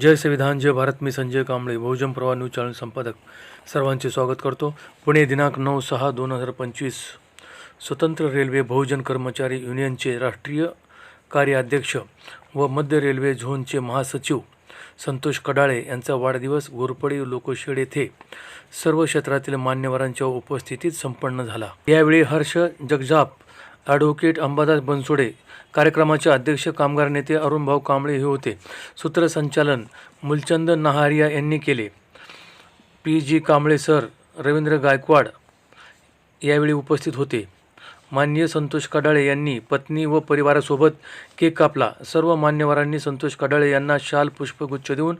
जय संविधान जय भारत मी संजय कांबळे बहुजन प्रवाह news channel संपादक. सर्वांचे स्वागत करतो. पुणे दिनांक नऊ सहा दोन हजार पंचवीस. स्वतंत्र रेल्वे बहुजन कर्मचारी युनियनचे राष्ट्रीय कार्याध्यक्ष व मध्य रेल्वे झोनचे महासचिव संतोष कडाळे यांचा वाढदिवस घोरपडी लोकशेड येथे सर्व क्षेत्रातील मान्यवरांच्या उपस्थितीत संपन्न झाला. यावेळी हर्ष जगजाप ॲडव्होकेट अंबादास बनसोडे कार्यक्रमाचे अध्यक्ष कामगार नेते अरुणभाऊ कांबळे हे होते. सूत्रसंचालन मूलचंद नहारिया यांनी केले. P G Kamble sir Ravindra Gaikwad यावेळी उपस्थित होते. माननीय संतोष कडाळे यांनी पत्नी व परिवारासोबत केक कापला. सर्व मान्यवरांनी संतोष कडाळे यांना शाल पुष्पगुच्छ देऊन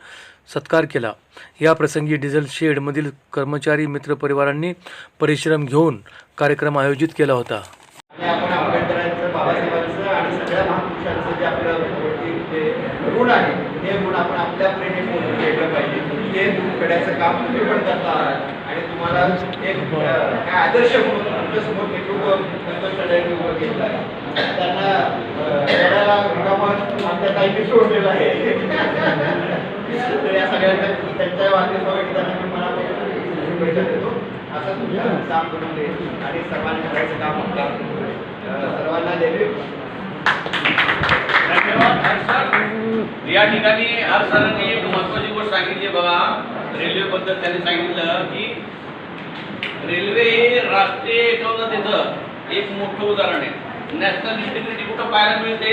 सत्कार केला. या प्रसंगी डिझेल शेडमधील कर्मचारी मित्रपरिवारांनी परिश्रम घेऊन कार्यक्रम आयोजित केला होता आणि आपण आंबेडकरांचं बाबासाहेबांचं आणि सगळ्या महापुरुषांचं जे आपलं वरती जे गुण आहे. हे गुण आपण आपल्या परीने मोजून घेतलं पाहिजे. ते दूर करण्याचं काम तुम्ही पण करता आहात. आणि तुम्हाला एक काय आदर्श म्हणून तुमच्यासमोर मी नेतृत्व संतोष उभं घेतलं आहे. त्यांना अं, आमच्या काही सोडलेलं आहे. तर या सगळ्यांना त्यांच्या वाढदिवसासाठी त्यांना मी मनापासून भेटत देतो. असं तुमचं काम करून दे आणि सर्वांनी करायचं काम होतं सर्वांना देवे धन्यवाद. या ठिकाणी हर सरांनी एक महत्वाची गोष्ट सांगितली बघा. रेल्वेबद्दल त्यांनी सांगितलं की रेल्वे हे राष्ट्रीय एकात्मतेचं एक मोठं उदाहरण आहे. नॅशनल इंटिग्रिटी कुठं पाहायला मिळते?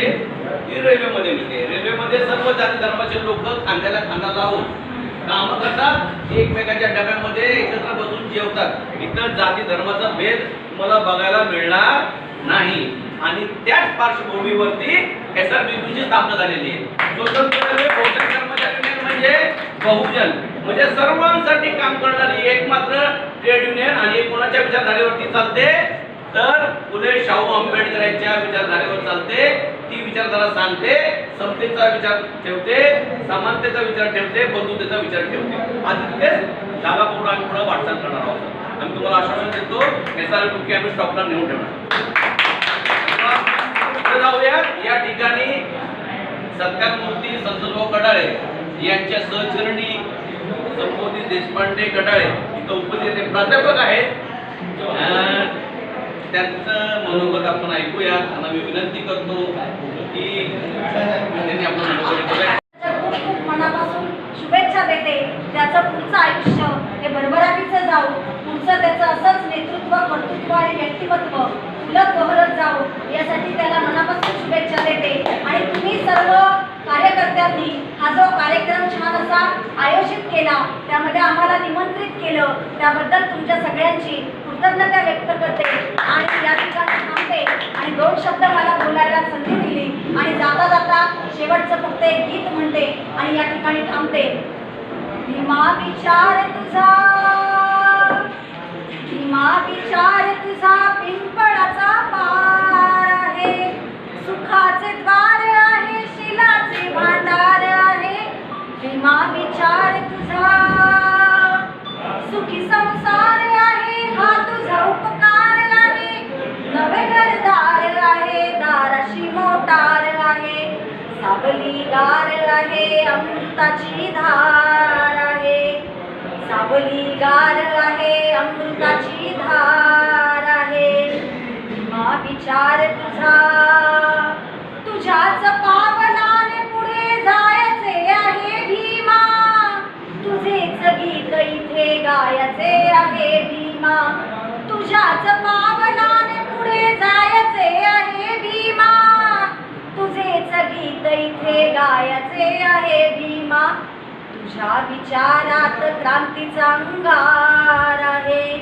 ही रेल्वेमध्ये मिळते. रेल्वेमध्ये सर्व जाती धर्माचे लोक खांद्याला खांदा लावून काम करतात. एकमेकांच्या डब्यामध्ये एकत्र बसून जेवतात. इथं जाती धर्माचा भेद मला बघायला मिळणार नाही. आणि त्याच पार्श्वभूमीवरती एस आर ची स्थापना झालेली आहे. स्वतंत्र बहुजन कर्मचारी युनियन म्हणजे बहुजन. म्हणजे सर्वांसाठी काम करणारी एक मात्र ट्रेड युनियन आणि कोणाच्या विचारधारेवरती चालते? तर फुले शाहू आंबेडकर यांच्या विचारधारेवर चालते. ती विचारधारा सांगते समतेचा विचार ठेवते समानतेचा विचार ठेवते बंधुतेचा विचार ठेवते. आणि तिथेच जागा पूर्ण आम्ही पुढे वाटचाल करणार आहोत. आम्ही तुम्हाला आश्वासन देतो एस आर आम्ही स्टॉकला नेऊन ठेवणार. जाऊया या सत्कार मूर्ती संतोषभाऊ कडाळे यांच्या सहचरणी संबोधी देशपांडे कडाळे. इथं उपस्थित प्राध्यापक आहेत. त्यांचं मनोगत आपण ऐकूया आणि मी विनंती करतो की त्यांनी आपण खूप खूप मनापासून शुभेच्छा. देते त्याचं पुढचं आयुष्य हे भरभराटीचं जाऊ. पुढचं त्याचं असंच नेतृत्व कर्तृत्व आणि व्यक्तिमत्व फुलत बहरत जाऊ. यासाठी त्याला मनापासून शुभेच्छा देते. आणि तुम्ही सर्व कार्यकर्त्यांनी हा जो कार्यक्रम छान असा आयोजित केला त्यामध्ये आम्हाला निमंत्रित केलं त्याबद्दल तुमच्या सगळ्यांची कृतज्ञता व्यक्त करते. आणि या ठिकाणी थांबते आणि दोन शब्द मला बोलायला संधी दिली. आणि जाता जाता शेवटचं फक्त एक गीत म्हणते आणि या ठिकाणी थांबते. भीमा विचार तुझा. भीमा विचार तुझा पिंपळाचा पार आहे. सुखाचे द्वार आहे शिलाचे भांडार आहे. भीमा विचार तुझा. सुखी संसार आहे हा तुझा उपकार आहे नवे घरदार आहे दाराशी मोटार आहे. सावली गार आहे अमृताची धार. सावली गार आहे अमृताची धार आहे. मा विचार तुझा तुझ्याच पावनाने पुढे जायचे आहे भीमा. तुझेच गीत इथे गायचे आहे भीमा. तुझ्याच पावनाने पुढे जायचे तुझ्या विचारात क्रांतीचा अंगार आहे.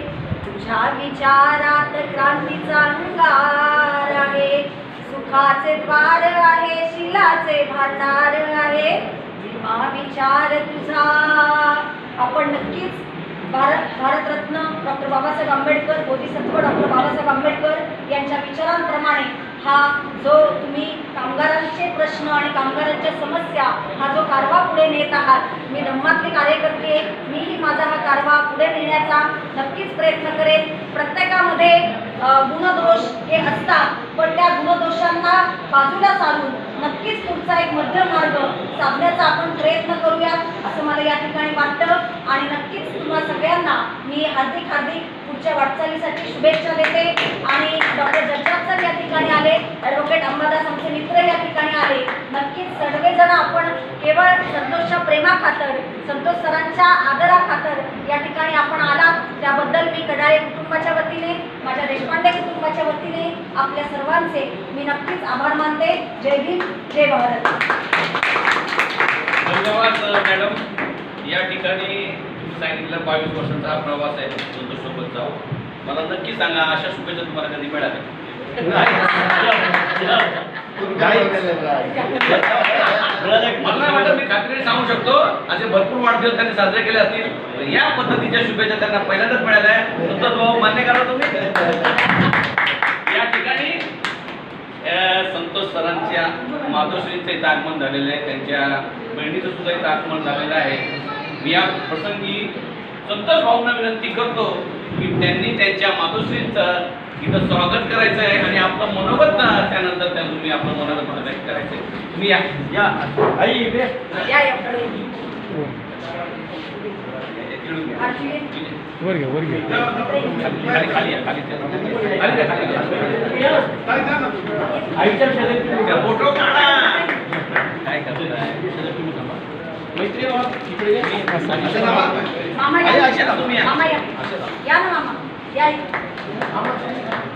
तुझ्या विचारात क्रांतीचा अंगार आहे. सुखाचे द्वार आहे शिलाचे भातार आहे. भीमा विचार तुझा. आपण नक्कीच भारत भारतरत्न डॉक्टर बाबासाहेब आंबेडकर बोधिसत्व डॉक्टर बाबासाहेब आंबेडकर यांच्या विचारांप्रमाणे हा जो तुम्ही कामगारांचे प्रश्न आणि कामगारांच्या समस्या हा जो कारवा पुढे नेत आहात मी धम्मातली कार्यकर्ते मीही माझा हा कारवा पुढे नेण्याचा नक्कीच प्रयत्न करेन. प्रत्येकामध्ये गुणदोष हे असतात पण त्या गुणदोषांना बाजूला सारून नक्कीच पुढचा एक मध्यम मार्ग साधण्याचा आपण प्रयत्न करूयात असं मला या ठिकाणी वाटतं. आणि नक्कीच तुम्हा सगळ्यांना मी हार्दिक हार्दिक पुढच्या वाटचालीसाठी शुभेच्छा देते. आणि डॉक्टर जगजाप सर या ठिकाणी आले. ॲडव्होकेट अंबादास आमचे मित्र या ठिकाणी आले. नक्कीच सर्वजण आपण केवळ संतोषच्या प्रेमाखातर संतोष सरांच्या आदराखातर या ठिकाणी आपण आलात. त्याबद्दल मी कडाळे कुटुंबाच्या वतीने माझ्या देशपांडे कुटुंबाच्या वतीने आपल्या सर्वांचे मी नक्कीच आभार मानते. जय भीम जय भारत. धन्यवाद मॅडम. या ठिकाणी तुम्ही सांगितलं बावीस वर्षांचा हा प्रवास आहे. जाऊ. मला नक्की सांगा अशा शुभेच्छा तुम्हाला कधी मिळाल्या? मला मी खात्रीने सांगू शकतो. असे भरपूर वाढदिवस त्यांनी साजरे केले असतील. या पद्धतीच्या शुभेच्छा त्यांना पहिल्यांदाच मिळाल्या नंतर संतोष भाऊ मान्य करा तुम्ही. या ठिकाणी संतोष सरांच्या माधुश्रींचं इथं आगमन झालेलं आहे. त्यांच्या बहिणीचं सुद्धा इथं आगमन झालेलं आहे. मी या प्रसंगी संतोष भाऊंना विनंती करतो. की त्यांनी त्यांच्या मातोश्रींचं इथं स्वागत करायचं आहे आणि आपलं मनोगत ना त्यानंतर त्या तुम्ही आपलं मनोगत व्यक्त करायचं आहे तुम्ही या. या. आई इकडे या. वर घ्या वर घ्या खाली खाली खाली फोटो काढा. काय करताय? मामा आई, या. ना. मामा. या अशा लावा. या ना मामा या या.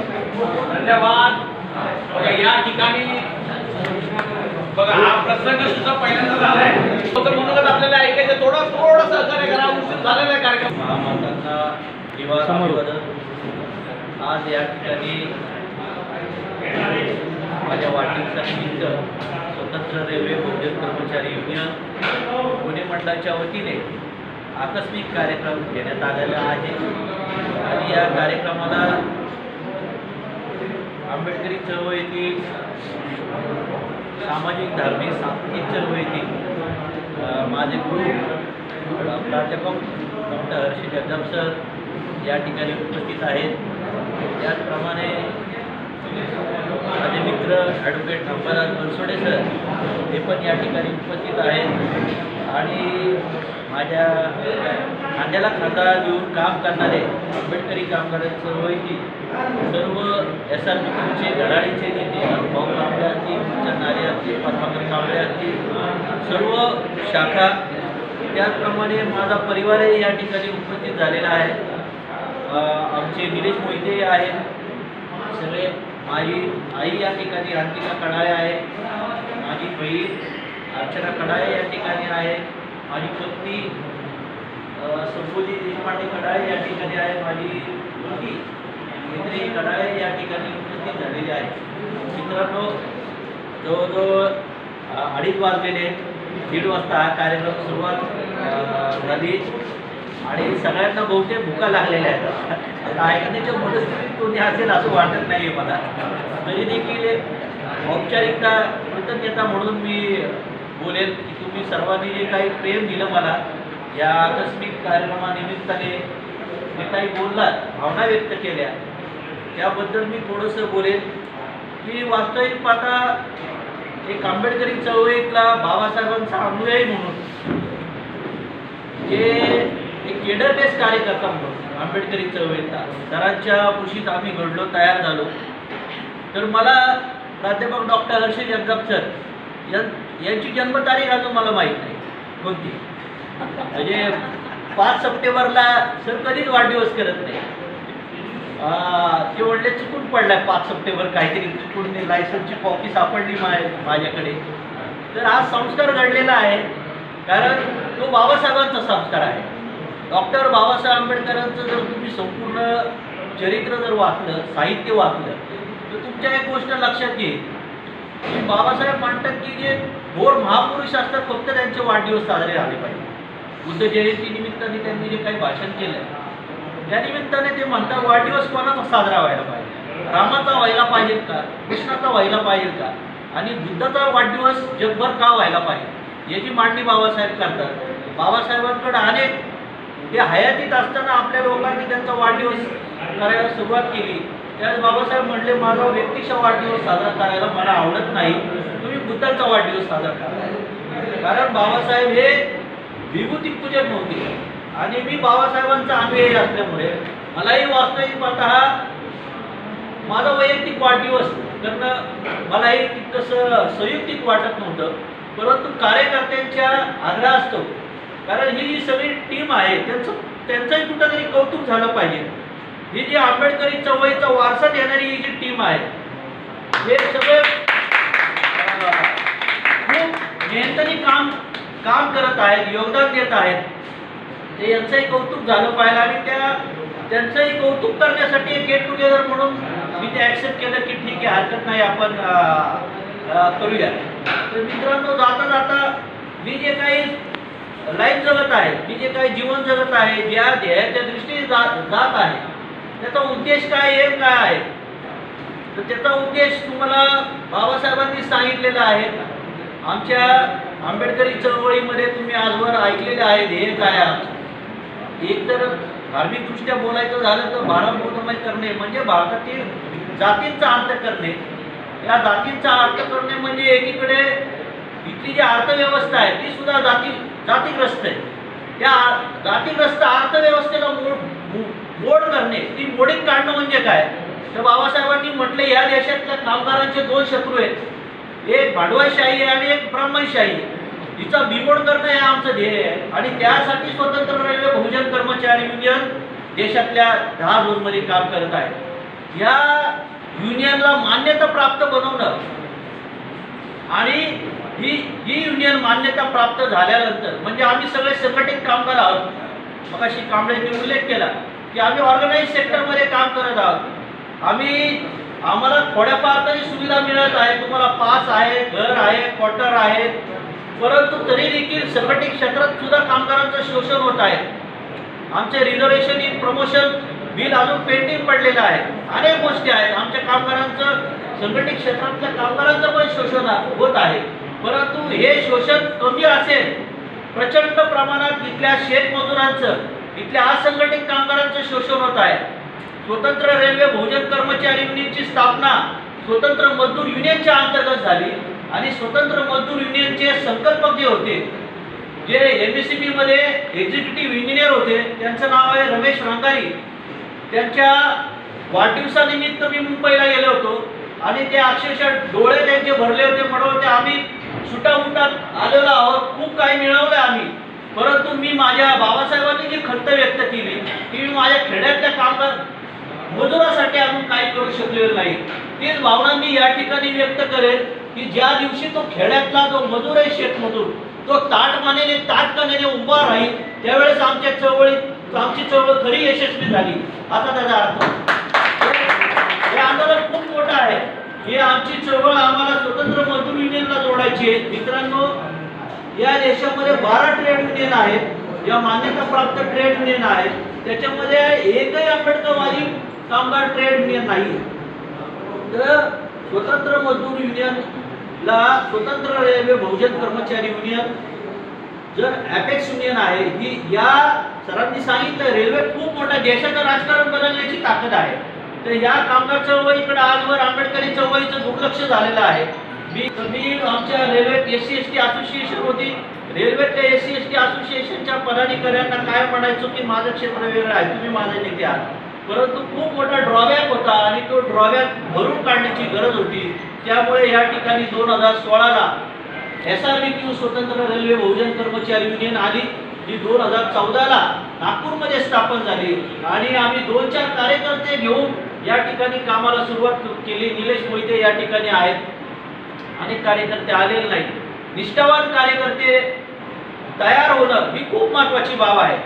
धन्यवाद बघा या ठिकाणी बघा हा प्रसंग सुद्धा पहिल्यांदा झालाय तो तर म्हणूनच आपल्याला ऐकायचं थोडं थोडं सहकार्य करा उशीर झालेला आहे कार्यक्रम महामातांना दिवा समोर. अभिवादन आज या ठिकाणी माझ्या वाढदिवसानिमित्त स्वतंत्र रेल्वे बहुजन कर्मचारी युनियन पुणे मंडळाच्या वतीने आकस्मिक कार्यक्रम घेण्यात आलेला आहे आणि या कार्यक्रमाला आंबेडकरी चळवळीतील सामाजिक धार्मिक सांस्कृतिक चळवळीतील माझे गुरु प्राध्यापक डॉक्टर हर्षी जगदाप सर या ठिकाणी उपस्थित आहेत. त्याचप्रमाणे माझे मित्र ॲडव्होकेट अंबादास बनसोडे सर हे पण या ठिकाणी उपस्थित आहेत. आणि माझ्या खांद्याला खांदा देऊन काम करणारे आंबेडकरी कामगार चळवळीतील सर्व एस आर पीचे घडाळीचे नेते भाऊ कांबळे असतील नारे असतील पद्माकर कांबळे असतील सर्व शाखा. त्याचप्रमाणे माझा परिवारही या ठिकाणी उपस्थित झालेला आहे. आमचे निलेश मोहिते आहेत. सगळे माझी आई या ठिकाणी रांतिका कडाळे आहे. माझी बहीण अर्चना कडाळे या ठिकाणी आहे. माझी पत्नी अ, संबोधी देशपांडे कडाळे या ठिकाणी आहे माझी मुलगी. मैत्री कडाळे या ठिकाणी उपस्थित झालेली आहे. मित्रांनो जवळजवळ अडीच वाजलेले दीड वाजता हा कार्यक्रम सुरुवात झाली. आणि सगळ्यांना बहुतेक भुका लागलेल्या आहेत. आता ऐकण्याच्या मनस्थितीत कोणी असेल असं वाटत नाही मला. तरी देखील औपचारिकता कृतज्ञता म्हणून मी बोलेल की तुम्ही सर्वांनी जे काही प्रेम दिलं मला या आकस्मिक कार्यक्रमानिमित्ताने जे काही बोललात भावना व्यक्त केल्या त्याबद्दल मी थोडंसं बोलेन. की वास्तविक पाहता एक आंबेडकरी चळवळीतला बाबासाहेबांचा अनुयायी म्हणून जे एक केडर बेस कार्यकर्ता म्हणून आंबेडकरी चळवळीतला सरांच्या कुशीत आम्ही घडलो तयार झालो. तर मला प्राध्यापक डॉक्टर हर्षद जगदाप सर यांची जन्मतारीख अजून मला माहीत नाही. कोणती? म्हणजे पाच सप्टेंबरला सर कधीच वाढदिवस करत नाही. ते म्हणले चुकून पडलाय पाच सप्टेंबर काहीतरी चुकून लायसन्सची कॉपी सापडली माझ्याकडे. तर हा संस्कार घडलेला आहे कारण तो बाबासाहेबांचा संस्कार आहे. डॉक्टर बाबासाहेब आंबेडकरांचं जर तुम्ही संपूर्ण चरित्र जर वाचलं साहित्य वाचलं तर तुमच्या एक गोष्ट लक्षात येईल की बाबासाहेब म्हणतात की जे थोर महापुरुष असतात फक्त त्यांचे वाढदिवस साजरे झाले पाहिजे. बुद्ध जयंती निमित्ताने त्यांनी जे काही भाषण केलं त्या निमित्ताने ते म्हणतात वाढदिवस कोणाचा साजरा व्हायला पाहिजे? रामाचा व्हायला पाहिजे का? कृष्णाचा व्हायला पाहिजे का? आणि बुद्धाचा वाढदिवस जगभर का व्हायला पाहिजे? याची मांडणी बाबासाहेब करतात. बाबासाहेबांकडे अनेक ते हयातीत असताना आपल्या लोकांनी त्यांचा वाढदिवस करायला सुरुवात केली. त्यावेळेस बाबासाहेब म्हणले माझा व्यक्तीचा वाढदिवस साजरा करायला मला आवडत नाही. तुम्ही बुद्धांचा वाढदिवस साजरा करा. कारण बाबासाहेब हे विभूती पूजक नव्हती आणि मी बाबासाहेबांचा अनुयायी असल्यामुळे मलाही वास्तविक पाहता माझा वैयक्तिक वाढदिवस करणं मलाही तितकंसं संयुक्तिक वाटत नव्हतं. परंतु कार्यकर्त्यांच्या आग्रह असतो. कारण ही जी सगळी टीम आहे त्यांचं त्यांचंही कुठंतरी कौतुक झालं पाहिजे. ही जी आंबेडकरी चवळीचा वारसा देणारी ही जी टीम आहे हे सगळं खूप मेहनतीने काम काम करत आहेत योगदान देत आहेत. ते यांचंही कौतुक झालं पाहिलं आणि त्या त्यांचंही कौतुक करण्यासाठी एक गेट टुगेदर म्हणून मी ते ॲक्सेप्ट केलं की ठीक आहे हरकत नाही आपण करूया. तर मित्रांनो जाता जाता मी जे काही लाईफ जगत आहे मी जे काही जीवन जगत आहे ज्या ध्येयाच्या दृष्टीने जात जात आहे त्याचा उद्देश काय एम काय आहे? तर त्याचा उद्देश तुम्हाला बाबासाहेबांनी सांगितलेला आहे. आमच्या आंबेडकरी चळवळीमध्ये तुम्ही आजवर ऐकलेले आहे ध्येय काय एक तर धार्मिकदृष्ट्या बोलायचं झालं तर भारतबोधमय करणे म्हणजे भारतातील जातींचा अंत करणे. या जातींचा अर्थ करणे म्हणजे एकीकडे इथली जी अर्थव्यवस्था आहे ती सुद्धा जाती जातीग्रस्त आहे. त्या जातीग्रस्त अर्थव्यवस्थेला मोड मोड करणे ती मोडीत काढणं म्हणजे काय? तर बाबासाहेबांनी म्हटले या देशातल्या कामगारांचे दोन शत्रू आहेत. एक भांडवलशाही आहे आणि एक ब्राह्मणशाही आहे. हिचा बिमोड करणं हे आमचं ध्येय आहे. आणि त्यासाठी स्वतंत्र रेल्वे बहुजन कर्मचारी युनियन देशातल्या दहा झोनमध्ये काम करत आहे. या युनियनला मान्यता प्राप्त बनवणं आणि ही ही युनियन मान्यता प्राप्त झाल्यानंतर म्हणजे आम्ही सगळे संघटित कामगार आहोत. मग अशी कांबळेंनी उल्लेख केला की आम्ही ऑर्गनाईज सेक्टरमध्ये काम करत आहोत. आम्ही आम्हाला थोड्याफार तरी सुविधा मिळत आहे. तुम्हाला पास आहे घर आहे क्वार्टर आहे. परंतु तरी देखील संघटित क्षेत्रात सुद्धा कामगारांचं शोषण होत आहे. आमचे रिझर्वेशन इन प्रमोशन बिल अजून पेंडिंग पडलेलं आहे. अनेक गोष्टी आहेत. आमच्या कामगारांचं संघटित क्षेत्रातल्या कामगारांचं पण शोषण होत आहे. परंतु हे शोषण कमी असेल. प्रचंड प्रमाणात इथल्या शेतमजुरांचं इथल्या असंघटित कामगारांचं शोषण होत आहे. स्वतंत्र रेल्वे बहुजन कर्मचारी युनियनची स्थापना स्वतंत्र मजदूर युनियनच्या अंतर्गत झाली आणि स्वतंत्र मजदूर युनियनचे संकल्पक जे होते जे एम एस सी बीमध्ये एक्झिक्युटिव्ह इंजिनियर होते त्यांचं नाव आहे रमेश रंगारी. त्यांच्या वाढदिवसानिमित्त मी मुंबईला गेलो होतो आणि ते अक्षरशः डोळे त्यांचे भरले होते म्हणून होते आम्ही सुटामुटात आलेलो आहोत. खूप काही मिळवलं आम्ही. परंतु मी माझ्या बाबासाहेबांनी जी खंत व्यक्त केली की मी माझ्या खेड्यातल्या कामगार मजुरासाठी अजून काही करू शकलेलो नाही. तीच भावना मी या ठिकाणी व्यक्त करेन की ज्या दिवशी तो खेड्यातला जो मजूर आहे शेतमजूर तो ताटमानेने ताटकानेने उभा राहील त्यावेळेस आमच्या चळवळीत आमची चळवळ खरी यशस्वी झाली. आता त्याचा अर्थ. हे आंदोलन खूप मोठं आहे. हे आमची चळवळ आम्हाला स्वतंत्र मजूर युनियनला जोडायची आहे. मित्रांनो या देशामध्ये बारा ट्रेड युनियन आहेत. या मान्यताप्राप्त ट्रेड युनियन आहेत. त्याच्यामध्ये एकही आंबेडकरवादी कामगार ट्रेड युनियन नाही तर स्वतंत्र मजदूर युनियनला स्वतंत्र रेल्वे बहुजन कर्मचारी युनियन जर ॲपेक्स युनियन आहे ही या सरांनी सांगितलं रेल्वे खूप मोठा देशाचं राजकारण बदलण्याची ताकद आहे. तर या कामगार चळवळीकडे आजवर आंबेडकरी चळवळीचं दुर्लक्ष झालेलं आहे. मी मी आमच्या रेल्वेत S C S T association होती रेल्वेच्या एस सी एस टी असोसिएशनच्या पदाधिकाऱ्यांना काय म्हणायचो की माझं क्षेत्र वेगळं आहे तुम्ही माझे नेते आहात परंतु खूप मोठा ड्रॉबॅक होता आणि तो ड्रॉबॅक भरून काढण्याची गरज होती. त्यामुळे या ठिकाणी दोन हजार सोळाला S R B Q Swatantra railway Bahujan Karmachari union आली. ही दोन हजार चौदाला नागपूरमध्ये स्थापन झाली. आणि आम्ही दोन चार कार्यकर्ते घेऊन या ठिकाणी कामाला सुरुवात केली. निलेश मोहिते या ठिकाणी आहेत. अनेक कार्यकर्ते आलेले नाहीत. निष्ठावान कार्यकर्ते तयार होणं ही खूप महत्त्वाची बाब आहे.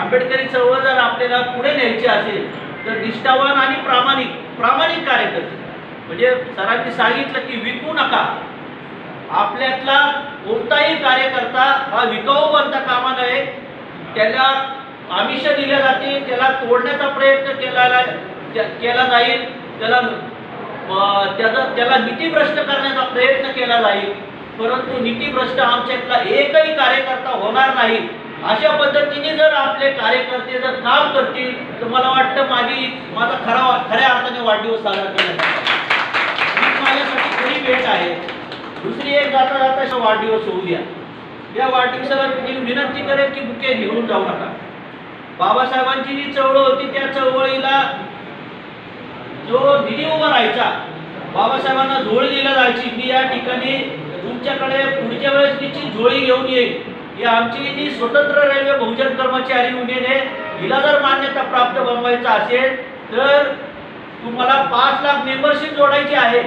आंबेडकरी चळवळ जर आपल्याला पुढे न्यायची असेल तर निष्ठावान आणि प्रामाणिक प्रामाणिक कार्यकर्ते. म्हणजे सरांनी सांगितलं की विकू नका. आपल्यातला कोणताही कार्यकर्ता हा विकाऊ बनता कामा नये. त्याला आमिष दिल्या जाते त्याला तोडण्याचा प्रयत्न केला केला जाईल. त्याला त्याचा त्याला नीतीभ्रष्ट करण्याचा प्रयत्न केला जाईल. परंतु नीतीभ्रष्ट आमच्यातला एकही कार्यकर्ता होणार नाही. अशा पद्धतीने जर आपले कार्यकर्ते जर काम करतील तर मला वाटतं माझी माझा खरा खऱ्या अर्थाने वाढदिवस साजरा केला माझ्यासाठी खरी भेट आहे. दुसरी एक जाता जाता वाढदिवस होऊ द्या. या वाढदिवसाला मी विनंती करेल की बुके घेऊन जाऊ नका. बाबासाहेबांची जी चळवळ होती त्या चळवळीला जो निधी उभा राहायचा बाबासाहेबांना झोळी दिला जायची मी या ठिकाणी तुमच्याकडे पुढच्या वेळेस तिची झोळी घेऊन येईल ही आमची जी स्वतंत्र रेल्वे बहुजन कर्मचारी युनियन आहे. हिला जर मान्यता प्राप्त बनवायचं असेल तर तुम्हाला पाच लाख मेंबरशिप जोडायची आहे.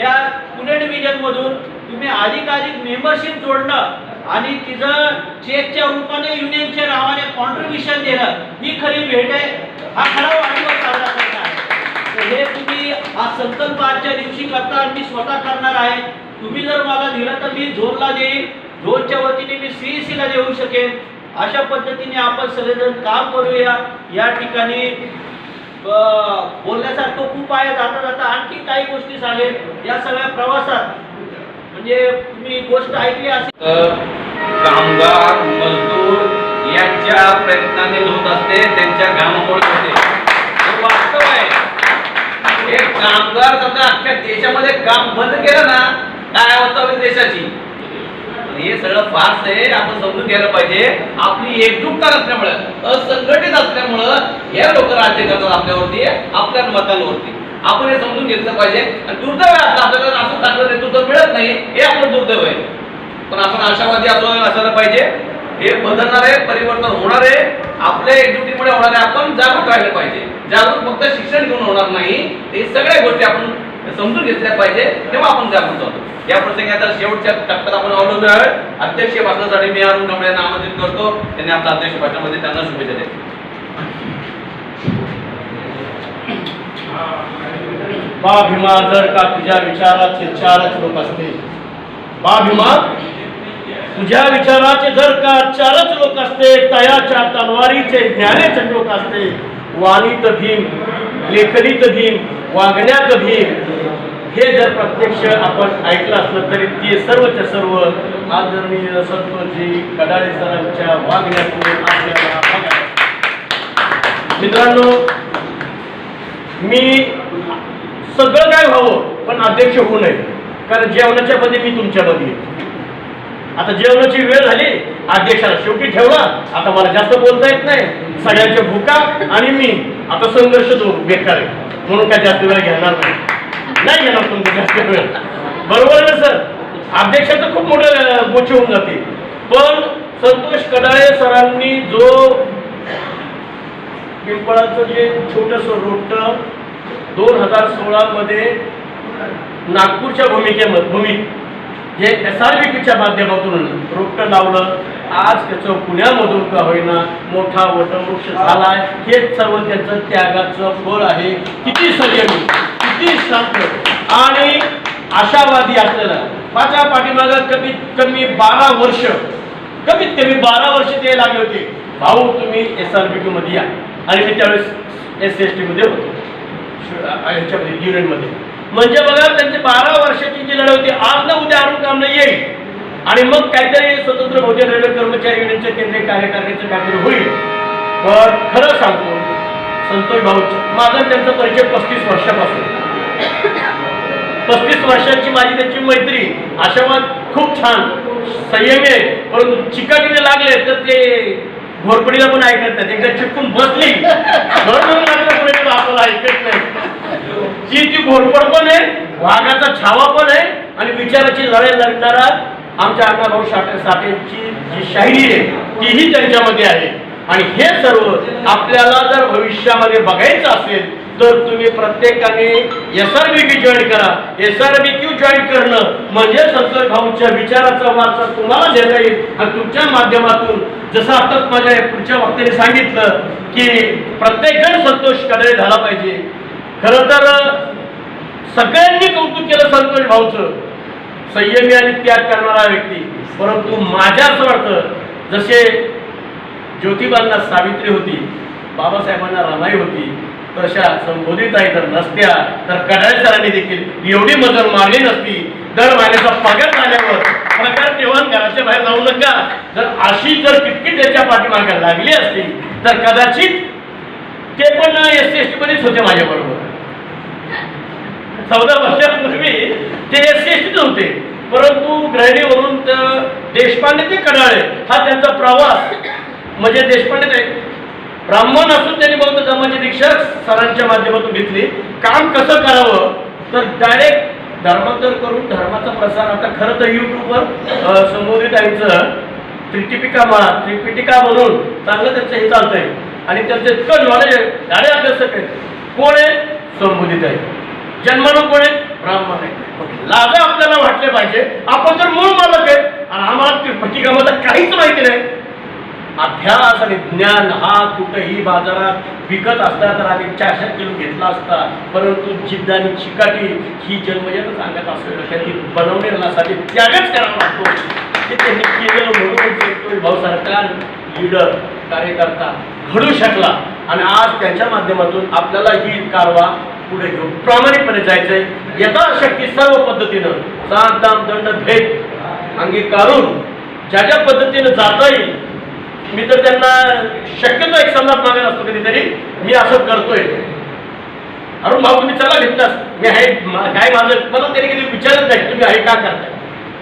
या पुणे डिव्हिजनमधून तुम्ही अधिकाधिक मेंबरशिप जोडणं आणि तिचं चेकच्या रूपाने युनियनच्या नावाने कॉन्ट्रीब्युशन देणं ही खरी भेट आहे. हा खरा वाढदिवस साजरा करणार आहे. हे तुम्ही हा संकल्प आजच्या दिवशी करता मी स्वतः करणार आहे. तुम्ही जर मला दिलं तर मी झोनला देईन. झोनच्या वतीने मी सीईसी ला देऊ शकेन. अशा पद्धतीने आपण सगळेजण काम करूया. या ठिकाणी अं, बोलण्यासारखं खूप आहे. जाता जाता आणखी काही गोष्टी सांगेल या सगळ्या प्रवासात म्हणजे तुम्ही गोष्ट ऐकली असेल. कामगार मजदूर यांच्या प्रयत्नाने होत असते त्यांच्या घामामुळे होते. वास्तव आहे. हे कामगार समजा अख्ख्या देशामध्ये काम बंद केलं ना काय अवस्था होईल देशाची? म्हणजे हे सगळं फास्ट आहे आपण समजून घ्यायला पाहिजे. आपली एकजुटता नसल्यामुळं असंघटित असल्यामुळं हे लोक राज्य करतात आपल्यावरती आपल्या मतांवरती. आपण हे समजून घेतलं पाहिजे. आणि दुर्दैव आहे आपलं आपल्याला असं चांगलं नेतृत्व मिळत नाही हे आपलं दुर्दैव आहे. पण आपण आशावादी असो असायला पाहिजे. हे बदलणार आहे परिवर्तन होणार आहे आपल्या एकजुटीमुळे होणार आहे आपण जागरूक राहिलं पाहिजे. जागरूक फक्त शिक्षण घेऊन होणार नाही हे सगळ्या गोष्टी आपण समजून घेतल्या पाहिजे तेव्हा आपण काय म्हणतो. या प्रसंगी आता शेवटच्या टप्प्यात आपण अवलंबून आहे अध्यक्षीय भाषणासाठी मी अरुण कांबळे यांना आमंत्रित करतो. त्यांनी आपल्या अध्यक्ष भाषणामध्ये त्यांना शुभेच्छा द्या बा भीमा जर का तुझ्या विचाराचे चारच लोक असते बा भीमा तुझ्या विचाराचे जर का चारच लोक असते तयाच्या तलवारीचे ज्ञानेच लोक असते वाणीत भीम. लेखनीत भीम वागण्यात भीम हे जर प्रत्यक्ष आपण ऐकलं असलं तरी ते सर्वच्या सर्व आदरणीय संतोषजी कडाळे सरांच्या वागण्यातून आपल्याला मित्रांनो मी सगळं काय व्हावं पण अध्यक्ष होऊ नये कारण जेवणाच्या मध्ये मी तुमच्या आहे. आता जेवणाची वेळ झाली अध्यक्षाला शेवटी ठेवला आता मला जास्त बोलता येत नाही. सगळ्यांच्या भूका आणि मी. आता संघर्ष तो बेकार आहे. म्हणून काय जास्त वेळ घेणार नाही. नाही घेणार तुमचं जास्त वेळ. बरोबर ना सर? अध्यक्षाचं खूप मोठं गोची होऊन जाते पण संतोष कडाळे सरांनी जो पिंपळाचं जे छोटंसं रोट दोन हजार सोळामध्ये नागपूरच्या भूमिकेमध्ये भूमी हे एस आर बी पीच्या माध्यमातून रोपटं लावलं. आज त्याचं पुण्यामधून का होईना मोठा वटवृक्ष झालाय. हे सर्व त्याचं त्यागाचं फळ आहे. किती संयमी किती शांत. आणि आशावादी असलेला माझ्या पाठीमागं कमीत कमी बारा वर्ष कमीत कमी बारा वर्ष ते लागले होते. भाऊ तुम्ही एस आर बी टीमध्ये या. आणि मी त्यावेळेस एस एस टीमध्ये होतो. ह्याच्यामध्ये युनियनमध्ये म्हणजे बघा त्यांची बारा वर्षाची जी लढाई होती आज ना उद्या अरुण काम नाही येईल. आणि मग काहीतरी स्वतंत्र बहुजन रेल्वे कर्मचारी युनियनच्या केंद्रीय कार्यकारिणीचं काहीतरी होईल. पण खरं सांगतो संतोष भाऊ माझा त्यांचा परिचय पस्तीस वर्षापासून. पस्तीस वर्षांची माझी त्यांची मैत्री आशावाद खूप छान संयमी आहे. परंतु चिकाटीने लागले तर ते घोरपडीला पण ऐकत नाही. एकदा चिपकून बसली म्हणून आपल्याला ऐकत नाही. ती ती घोरपड पण आहे वाघाचा छावा पण आहे आणि विचाराची लढाई लढणारा आमच्या अण्णाभाऊ साठे साठेची जी शाहिरी आहे तीही त्यांच्यामध्ये आहे. आणि हे सर्व आपल्याला जर भविष्यामध्ये बघायचं असेल तर तुम्ही प्रत्येकाने S R B Q join करा S R B Q join करणं म्हणजे संतोष भाऊच्या विचाराचा वारसा तुम्हाला देता येईल. आणि तुमच्या माध्यमातून जसं आताच माझ्या पुढच्या वक्त्याने सांगितलं की प्रत्येक जण संतोषकडे झाला पाहिजे. खरं तर सगळ्यांनी कौतुक केलं संतोष भाऊचं. संयमी आणि त्याग करणारा व्यक्ती. परंतु माझ्या असं वाटतं जसे ज्योतिबांना सावित्री होती बाबासाहेबांना रमाई होती तशा संबोधित आहे जर नसत्या तर कडाळ सरांनी देखील एवढी मजल मारली नसती. दर महिन्याचा पगार झाल्यावर प्रकार तेव्हा घराच्या बाहेर जाऊ नका. जर अशी जर किटकिट त्याच्या पाठीमागे लागली असती तर कदाचित ते पण एस सी एस टी मध्येच होते माझ्याबरोबर. चौदा वर्षापूर्वी ते एस सी एस टीच होते. परंतु गृहिणीवरून देशपांडे ते कडाळे हा त्यांचा प्रवास म्हणजे देशपांडे ते ब्राह्मण असून त्यांनी बौद्ध धर्माची दीक्षा सरांच्या माध्यमातून घेतली. काम कसं करावं? तर डायरेक्ट धर्मांतर करून धर्माचा प्रसार. आता खरं तर युट्यूबवर संबोधित यांचं त्रिटिपिका म्हणा त्रिपिटिका म्हणून चांगलं त्यांचं हे चालतंय. आणि त्यांचं इतकं नॉलेज आहे. डायरेक्ट अभ्यासक आहे कोण आहे? संबोधित आहे. जन्मानं कोण आहे? ब्राह्मण आहे. लाजा आपल्याला वाटले पाहिजे. आपण तर मूळ मालक आहे. आणि आम्हाला त्रिपिटिकामधलं काहीच माहिती नाही. अभ्यास आणि ज्ञान हा कुठंही बाजारात विकत असता तर आम्ही चारशे किलो घेतला असता. परंतु जिद्द आणि चिकाटी ही जन्मजन सांगत असेल त्यांनी बनवण्यासाठी त्यागच करावा लागतो ते त्यांनी केलेलं म्हणून भाऊ सरकार लीडर कार्यकर्ता घडू शकला. आणि आज त्याच्या माध्यमातून आपल्याला ही कारवा पुढे घेऊन प्रामाणिकपणे जायचंय. यथाशक्ती सर्व पद्धतीनं सात दाम दंड भेद अंगीकारून ज्या ज्या पद्धतीनं जाता येईल मी तर त्यांना शक्यतो एक समजा मागत असतो कधीतरी मी असं करतोय. अरुण भाऊ तुम्ही चला भेटतास मी आहे काय माझं मला त्यांनी कधी विचारत नाही तुम्ही आहे का करताय?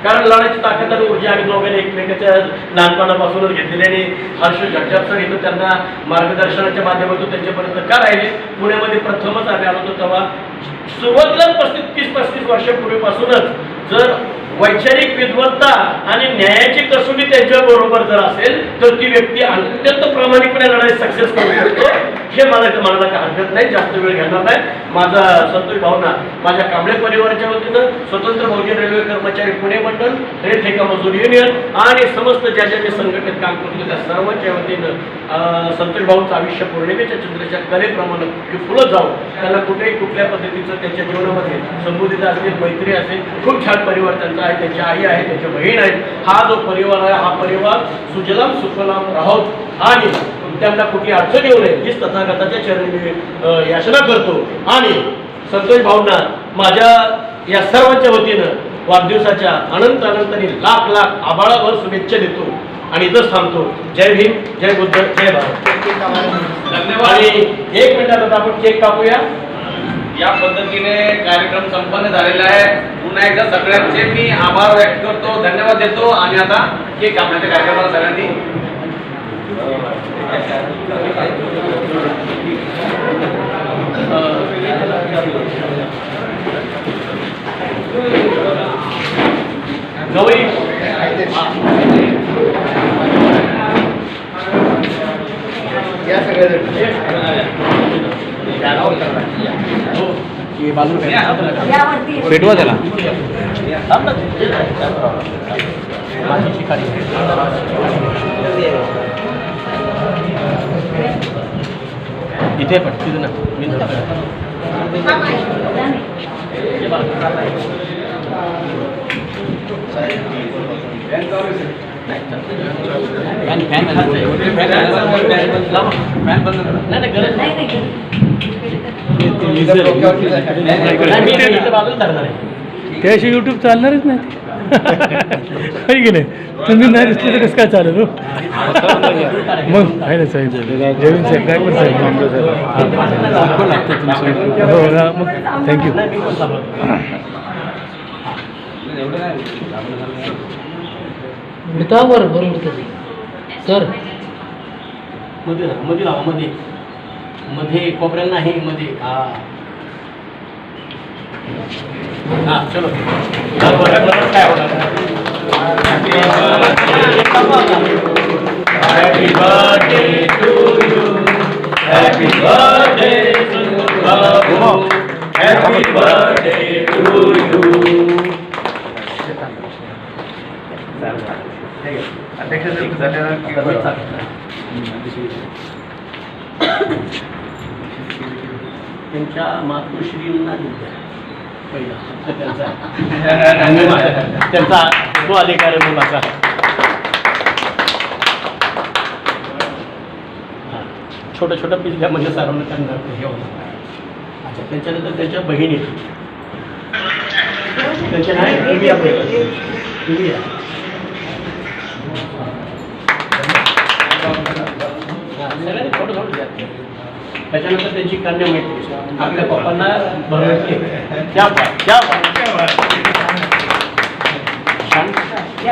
कारण लढायची ताकद आणि ऊर्जा आम्ही दोघांनी एकमेकाच्या लहानपणापासूनच घेतलेली आणि हर्ष झटझट सर इथं त्यांना मार्गदर्शनाच्या माध्यमातून त्यांच्यापर्यंत का राहिले? पुण्यामध्ये प्रथमच आम्ही आलो होतो तेव्हा. सुरुवातीलाच पस्तीस तीस पस्तीस वर्षापूर्वीपासूनच जर वैचारिक विद्वत्ता आणि न्यायाची कसोटी त्यांच्या बरोबर जर असेल तर ती व्यक्ती अत्यंत प्रामाणिकपणे लढाई सक्सेस करू शकतो. हे मला इथं म्हणायला काही हरकत नाही. जास्त वेळ घेणार नाही. माझा संतोष भावना माझ्या कांबळे परिवाराच्या वतीनं स्वतंत्र बहुजन रेल्वे कर्मचारी पुणे मंडळ रेल ठेका मजूर युनियन आणि समस्त ज्या ज्या मी संघटनेत काम करतो त्या सर्वांच्या वतीनं संतोष भाऊंचं आयुष्य पौर्णिमेच्या चंद्राच्या कलेप्रमाणे की फुलं जाऊ त्याला कुठेही कुठल्या पद्धतीचं त्यांच्या जीवनामध्ये संबोधित असेल मैत्री असेल खूप छान परिवार त्यांचा आहे त्यांची आई आहे त्यांच्या बहीण आहेत हा जो परिवार आहे हा परिवार सुजलाम सुफलाम राहोत. आणि त्यांना कुठली अडचण येऊ नये हीच तथागताच्या चरणी मी याचना करतो. आणि संतोष भाऊंना माझ्या या सर्वांच्या वतीनं वाढदिवसाच्या अनंत अनंत आणि लाख लाख आबाळाभर शुभेच्छा देतो. आणि इथंच थांबतो. जय भीम जय बुद्ध जय भारत. धन्यवाद. आणि एक मिनिटात आता आपण केक कापूया. या पद्धतीने कार्यक्रम संपन्न झालेला आहे. पुन्हा एकदा सगळ्यांचे मी आभार व्यक्त करतो धन्यवाद देतो आणि आता केक कापण्याच्या कार्यक्रमाला सगळ्यांनी पेटवा त्याला? इथे पण तिथं ना मी. फॅन फॅन फॅन बंद नाही नाही. त्याशिवाय यूट्यूब चालणारच नाही. आहे की नाही? तुम्ही नाही दिसले तर कसं काय चालेल हो? मग आहे ना साहेब जयवीन साहेब काय पण साहेब. हो ना मग थँक्यू. मृतावर बरोबर. सर. मध्ये मध्ये. मध्ये मध्ये कोपऱ्याला नाही मध्ये. हा. हा चलो. काय होणार. त्यांच्या मातृश्रींना दिल्या. पहिला. त्यांचा. त्यांचा तो अधिकार आहे मुलाचा हा. छोटं छोटं पीस म्हणजे सर्वांना त्यांना हे होणार. अच्छा त्याच्यानंतर त्यांच्या बहिणी. त्यांच्या नाही तुम्ही या पहिले. तुम्ही या हा, सगळ्यांनी थोडं थोडं द्या. त्याच्यानंतर त्यांची कन्या मैत्री आपल्या पप्पांना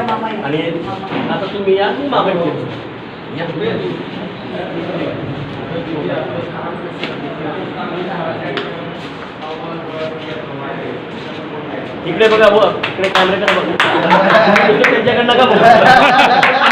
मामा. आणि आता तुम्ही या मी मागे बोलतो. या. इकडे बघा व इकडे कॅमेऱ्याकडे बघा. तुम्ही त्यांच्याकडनं का बघा?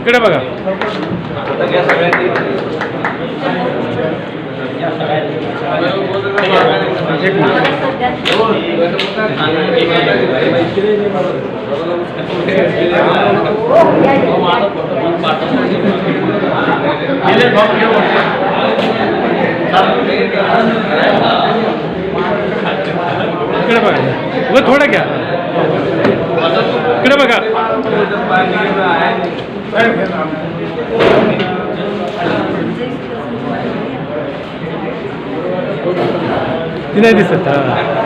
इकडे बघा एक मिनिट गेले भाऊ घेऊ. इकडे बघा उगा थोडं घ्या इकडे बघा ती नाही दिसत हा